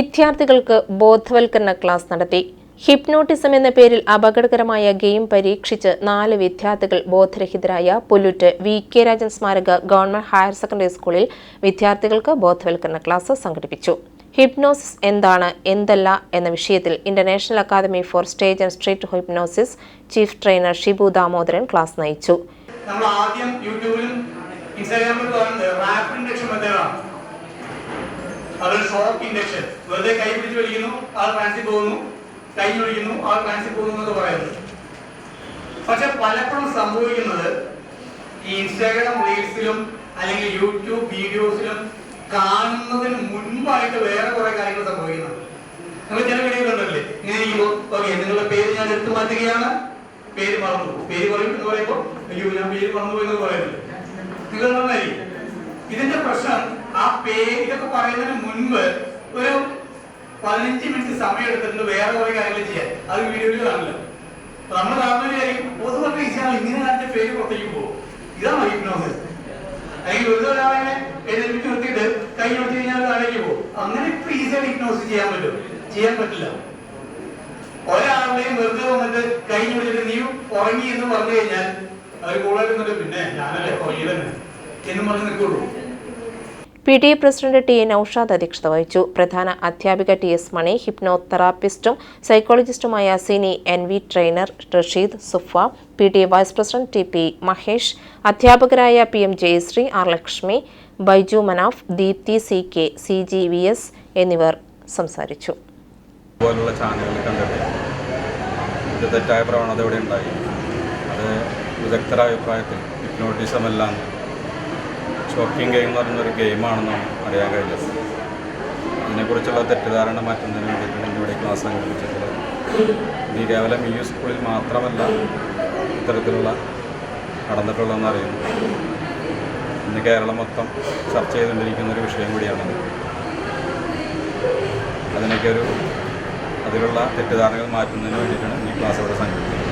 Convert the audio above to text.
വിദ്യാർത്ഥികൾക്ക് ബോധവൽക്കരണ ക്ലാസ് നടത്തി. ഹിപ്നോട്ടിസം എന്ന പേരിൽ അപകടകരമായ ഗെയിം പരീക്ഷിച്ച് നാല് വിദ്യാർത്ഥികൾ ബോധരഹിതരായ പുല്ലുറ്റ് വി കെ രാജൻ സ്മാരക ഗവൺമെന്റ് ഹയർ സെക്കൻഡറി സ്കൂളിൽ വിദ്യാർത്ഥികൾക്ക് ബോധവൽക്കരണ ക്ലാസ് സംഘടിപ്പിച്ചു. ഹിപ്നോസിസ് എന്താണ് എന്തല്ല എന്ന വിഷയത്തിൽ international academy for stage and street hypnosis chief trainer Shibu Damodaran class നയിച്ചു. നമ്മൾ ആദ്യം യൂട്യൂബിലും ഇൻസ്റ്റാഗ്രാമിലും ഷോക്ക് ഇൻഡക്ഷൻ. വെറുതെ കൈ പിടിച്ച് വലിക്കുന്നു ആൾ ട്രാൻസിൽ പോകുന്നു കൈ ഒഴിക്കുന്നു ആൾ ട്രാൻസിൽ പോകുന്നു എന്നൊക്കെ പറയുന്നത്. പക്ഷെ പലപ്പോഴും സംഭവിക്കുന്നത് ഈ ഇൻസ്റ്റാഗ്രാം റീൽസിലും അല്ലെങ്കിൽ യൂട്യൂബ് വീഡിയോസിലും കാണുന്നതിന് മുൻപായിട്ട് വേറെ കുറെ കാര്യങ്ങൾ സംഭവിക്കുന്നുണ്ട് നമ്മൾ ചില വീഡിയോ കണ്ടല്ലേ ഇങ്ങനെ ഇരിക്കുമ്പോൾ ഓക്കെ നിങ്ങളുടെ പേര് ഞാൻ എടുത്തു മാറ്റുകയാണ്. പേര് മറന്നു. പേര് പറയും എന്ന് പറയുമ്പോൾ അയ്യോ ഞാൻ പേര് മറന്നു പോയി എന്ന് പറയുന്നത്. നിങ്ങൾ നന്നായി. ഇതിന്റെ പ്രശ്നം ആ പേര് ഇതൊക്കെ പറയുന്നതിന് മുൻപ് ഒരു പതിനഞ്ച് മിനിറ്റ് സമയം എടുത്തിട്ട് വേറെ കുറെ കാര്യങ്ങൾ ചെയ്യാൻ. അത് വീഡിയോയിൽ കാണില്ല. നമ്മൾ കാണുന്നവരായിരിക്കും പൊതുവെ ഈസിയാണ് ഇങ്ങനെ കാണിച്ച പേര് പുറത്തേക്ക് പോകും. ഇതാണ് ഹിപ്നോസിസ് അല്ലെങ്കിൽ ഒരു ഒരാളെ എഴുതിപ്പിച്ച് നിർത്തിയിട്ട് കൈ നോക്കി കഴിഞ്ഞാൽ താഴേക്ക് പോകും. അങ്ങനെ ഇപ്പൊ ഈസിയായിട്ട് ഹിപ്നോസിസ് ചെയ്യാൻ പറ്റും. ചെയ്യാൻ പറ്റില്ല. ഒരാളുടെയും വെറുതെ വന്നിട്ട് കൈ കൊടുത്തിട്ട് നീ ഉറങ്ങി എന്ന് പറഞ്ഞു കഴിഞ്ഞാൽ അവർ കൂടുതൽ പിന്നെ ഞാനല്ലേ ഉറങ്ങിയതന്നെ എന്നും പറഞ്ഞ് നിൽക്കുള്ളൂ P T A president T A Noushad അധ്യക്ഷത വഹിച്ചു. പ്രധാന അധ്യാപിക ടി എസ് മണി ഹിപ്നോതെറാപ്പിസ്റ്റും സൈക്കോളജിസ്റ്റുമായ Sini N V trainer Rasheed Sufa P T A vice president T P Mahesh അധ്യാപകരായ P M Jayashree R Lakshmi Baiju Manaf Deepthi C K C G V S എന്നിവർ സംസാരിച്ചു. തെറ്റായ പ്രവണത ഇവിടെ ഉണ്ടായി. അത് വിദഗ്ധരായ അഭിപ്രായത്തിൽ ഹിപ്നോട്ടിസം എല്ലാം ഷോക്കിംഗ് ഗെയിം എന്ന് പറയുന്നൊരു ഗെയിമാണെന്നാണ് അറിയാൻ കഴിഞ്ഞത് ഇതിനെക്കുറിച്ചുള്ള തെറ്റിദ്ധാരണ മാറ്റുന്നതിന് വേണ്ടിയിട്ടാണ് ഇവിടെ ക്ലാസ് സംഘടിപ്പിച്ചിട്ടുള്ളത്. ഇത് കേവലം ഈ സ്കൂളിൽ മാത്രമല്ല ഇത്തരത്തിലുള്ള നടന്നിട്ടുള്ളതെന്ന് അറിയുന്നു. ഇന്ന് കേരളം മൊത്തം ചർച്ച ചെയ്തുകൊണ്ടിരിക്കുന്ന ഒരു വിഷയം കൂടിയാണത് അതിനൊക്കെ ഒരു അതിലുള്ള തെറ്റിദ്ധാരണകൾ മാറ്റുന്നതിന് വേണ്ടിയിട്ടാണ് ഈ ക്ലാസ് ഇവിടെ സംഘടിപ്പിക്കുന്നത്